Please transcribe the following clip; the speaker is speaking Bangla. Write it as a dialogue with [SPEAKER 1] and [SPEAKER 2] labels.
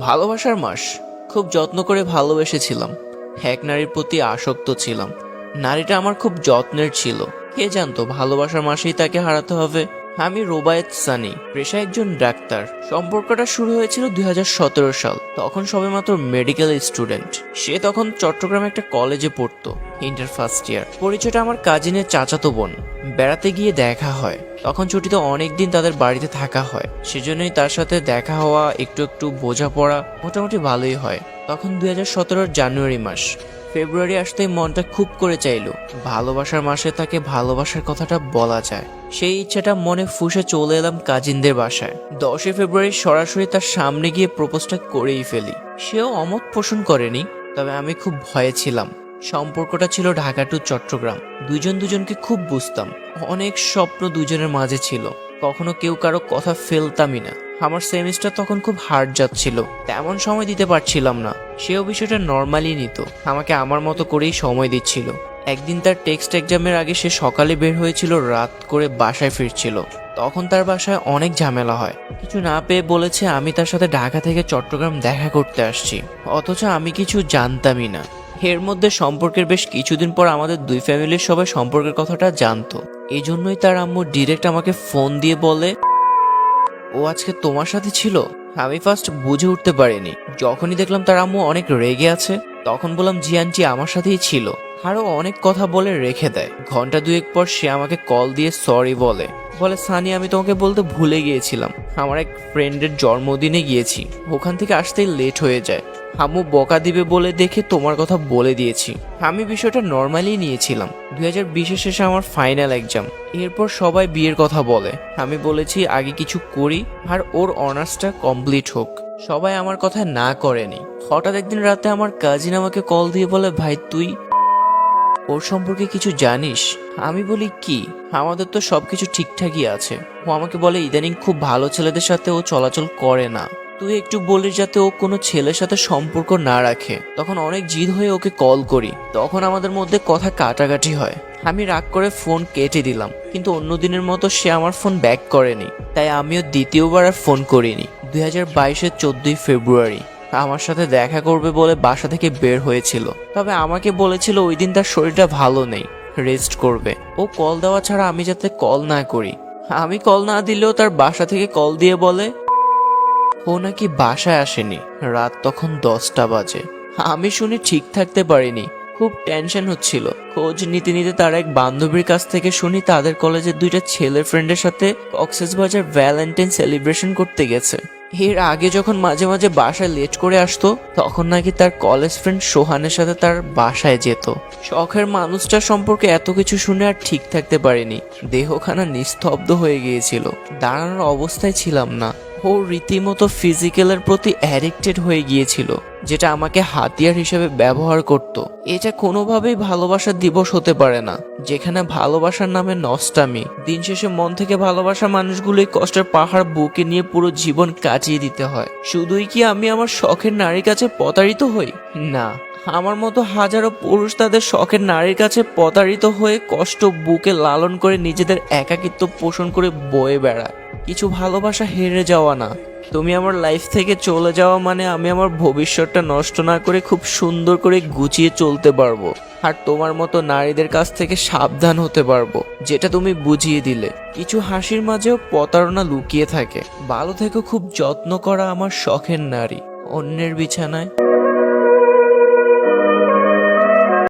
[SPEAKER 1] ভালোবাসার মাস। খুব যত্ন করে ভালোবেসেছিলাম। এক নারীর প্রতি আসক্ত ছিলাম। নারীটা আমার খুব যত্নের ছিল। কে জানতো, ভালোবাসার মাসেই তাকে হারাতে হবে। আমি রোবায়েত সানি পেশা একজন ডাক্তার। সম্পর্কটা শুরু হয়েছিল দুই হাজার সতেরো সাল। তখন সবেমাত্র মেডিকেল স্টুডেন্ট। সে তখন চট্টগ্রামে একটা কলেজে পড়তো, ইন্টার ফার্স্ট ইয়ার। পরিচয়টা আমার কাজিনের চাচাতো বোন। বেড়াতে গিয়ে দেখা হয়। তখন ছুটিতে অনেকদিন তাদের বাড়িতে থাকা হয়। সেজন্যই তার সাথে দেখা হওয়া, একটু একটু বোঝাপড়া মোটামুটি ভালোই হয়। তখন দুই হাজার জানুয়ারি মাস। ফেব্রুয়ারি আসতেই মনটা খুব করে চাইলো। ভালোবাসার মাসে তাকে ভালোবাসার কথাটা বলা যায়। সেই ইচ্ছাটা মনে ফুসে চলে এলাম কাজিনদের বাসায়। দশই ফেব্রুয়ারি সরাসরি তার সামনে গিয়ে প্রপোজটা করেই ফেলি। সেও অমত পোষণ করেনি, তবে আমি খুব ভয়ে ছিলাম। সম্পর্কটা ছিল ঢাকা টু চট্টগ্রাম। দুজন দুজনকে খুব বুঝতাম। অনেক স্বপ্ন দুজনের মাঝে ছিল। কখনো কেউ কারও কথা ফেলতামই না। আমার সেমিস্টার তখন খুব হার্ড যাচ্ছিল তেমন সময় দিতে পারছিলাম না। সেও বিষয়টা নর্মালি নিত। আমাকে আমার মতো করেই সময় দিচ্ছিল। একদিন তার টেক্সট এক্সামের আগে সে সকালে বের হয়েছিল, রাত করে বাসায় ফিরছিল। তখন তার বাসায় অনেক ঝামেলা হয়। কিছু না পেয়ে বলেছে, আমি তার সাথে ঢাকা থেকে চট্টগ্রাম দেখা করতে আসছি। অথচ আমি কিছু জানতামই না। এর মধ্যে সম্পর্কের বেশ কিছুদিন পর আমাদের দুই ফ্যামিলির সবাই সম্পর্কের কথাটা জানতো। এই জন্যই তার আম্মু ডিরেক্ট আমাকে ফোন দিয়ে বলে, ও আজকে তোমার সাথে ছিল? আমি ফার্স্ট বুঝে উঠতে পারিনি। যখনই দেখলাম তার আম্মু অনেক রেগে আছে, তখন বললাম, জি আন্টি, আমার সাথেই ছিল। আরও অনেক কথা বলে রেখে দেয়। ঘণ্টা দুয়েক পর সে আমাকে কল দিয়ে সরি বলে। বলে, সানি, আমি তোমাকে বলতে ভুলে গিয়েছিলাম। আমার এক ফ্রেন্ডের জন্মদিনে গিয়েছি। ওখান থেকে আসতেই লেট হয়ে যায়। আম্মু বকা দিবে বলে দেখে তোমার কথা বলে দিয়েছি। আমি বিষয়টা নর্মালি নিয়েছিলাম। দুই হাজার বিশের শেষে আমার ফাইনাল এক্সাম এরপর সবাই বিয়ের কথা বলে। আমি বলেছি, আগে কিছু করি আর ওর অনার্সটা কমপ্লিট হোক। সবাই আমার কথা না করেনি। হঠাৎ একদিন রাতে আমার কাজিন আমাকে কল দিয়ে বলে, ভাই, তুই ওর সম্পর্কে কিছু জানিস? আমি বলি, কি? আমাদের তো সবকিছু ঠিকঠাকই আছে। ও আমাকে বলে, ইদানিং খুব ভালো ছেলেদের সাথে ও চলাচল করে না। তুই একটু বলিস যাতে ও কোনো ছেলের সাথে সম্পর্ক না রাখে। তখন অনেক জিদ হয়ে ওকে কল করি। তখন আমাদের মধ্যে কথা কাটাকাটি হয়। আমি রাগ করে ফোন কেটে দিলাম, কিন্তু অন্য দিনের মতো সে আমার ফোন ব্যাক করেনি। তাই আমিও দ্বিতীয়বার আর ফোন করিনি। দুই হাজার বাইশের চোদ্দই ফেব্রুয়ারি। আমার সাথে দেখা করবে বলে বাসা থেকে বের হয়েছিল। তবে আমাকে বলেছিল ওই দিন তার শরীরটা ভালো নেই রেস্ট করবে। ও কল দেওয়া ছাড়া আমি যাতে কল না করি। আমি কল না দিলেও তার বাসা থেকে কল দিয়ে বলে ও নাকি বাসায় আসেনি। রাত তখন দশটা বাজে। আমি শুনে ঠিক থাকতে পারিনি। খুব টেনশন হচ্ছিল। খোঁজ নিতে নিতে তার এক বান্ধবীর কাছ থেকে শুনি তাদের কলেজের দুইটা ছেলের ফ্রেন্ডের সাথে কক্সেসবাজার ভ্যালেন্টাইন সেলিব্রেশন করতে গেছে। এর আগে যখন মাঝে মাঝে বাসায় লেট করে আসতো, তখন নাকি তার কলেজ ফ্রেন্ড সোহানের সাথে তার বাসায় যেত। শখের মানুষটার সম্পর্কে এত কিছু শুনে আর ঠিক থাকতে পারিনি। দেহখানা নিস্তব্ধ হয়ে গিয়েছিল। দাঁড়ানোর অবস্থায় ছিলাম না। ও রীতিমতো ফিজিক্যালের প্রতি অ্যাডিক্টেড হয়ে গিয়েছিল, যেটা আমাকে হাতিয়ার হিসেবে ব্যবহার করত। এটা কোনোভাবেই ভালোবাসার দিবস হতে পারে না, যেখানে ভালোবাসার নামে নষ্টামি, দিন শেষে মন থেকে ভালোবাসা মানুষগুলোই কষ্টের পাহাড় বুকে নিয়ে পুরো জীবন কাটিয়ে দিতে হয়। শুধুই কি আমি আমার শখের নারীর কাছে প্রতারিত হই? না, আমার মতো হাজারো পুরুষ তাদের শখের নারীর কাছে প্রতারিত হয়ে কষ্ট বুকে লালন করে নিজেদের একাকিত্ব পোষণ করে বয়ে বেড়ায়। কিছু ভালোবাসা হেরে যাওয়া না। তুমি আমার লাইফ থেকে চলে যাওয়া মানে আমি আমার ভবিষ্যৎটা নষ্ট না করে খুব সুন্দর করে গুছিয়ে চলতে পারব। আর তোমার মতো নারীদের কাছ থেকে সাবধান হতে পারব, যেটা তুমি বুঝিয়ে দিলে। কিছু হাসির মাঝেও প্রতারণা লুকিয়ে থাকে। ভালো থেকে, খুব যত্ন করা আমার শখের নারী। অন্যের বিছানায়